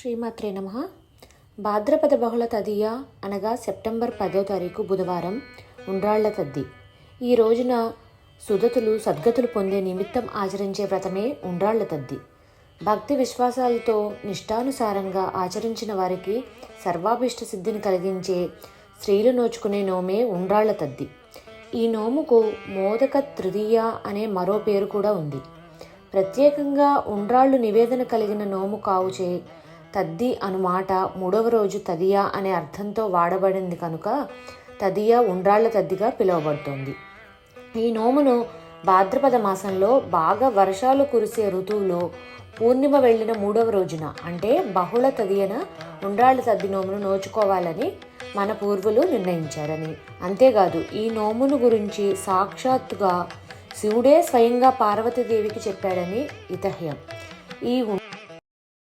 శ్రీమాత్రే నమ. భాద్రపద బహుళ తదియ అనగా సెప్టెంబర్ పదో తారీఖు బుధవారం ఉండ్రాళ్ళ తద్ది. ఈ రోజున సుదతులు సద్గతులు పొందే నిమిత్తం ఆచరించే వ్రతమే ఉండ్రాళ్ళ తద్ది. భక్తి విశ్వాసాలతో నిష్టానుసారంగా ఆచరించిన వారికి సర్వాభిష్ట సిద్ధిని కలిగించే స్త్రీలు నోచుకునే నోమే ఉండ్రాళ్ళ తద్ది. ఈ నోముకు మోదక తృతీయ అనే మరో పేరు కూడా ఉంది. ప్రత్యేకంగా ఉండ్రాళ్ళు నివేదన కలిగిన నోము కావుచే తద్ది అనుమాట మూడవ రోజు తదియా అనే అర్థంతో వాడబడింది కనుక తదియా ఉండ్రాళ్ళ తద్దిగా పిలువబడుతుంది. ఈ నోమును భాద్రపద మాసంలో బాగా వర్షాలు కురిసే ఋతువులో పూర్ణిమ వెళ్ళిన మూడవ రోజున అంటే బహుళ తదియన ఉండ్రాళ్ళ తద్ది నోమును నోచుకోవాలని మన పూర్వులు నిర్ణయించారని. అంతేకాదు ఈ నోమును గురించి సాక్షాత్తుగా శివుడే స్వయంగా పార్వతీదేవికి చెప్పాడని ఇతహ్యం. ఈ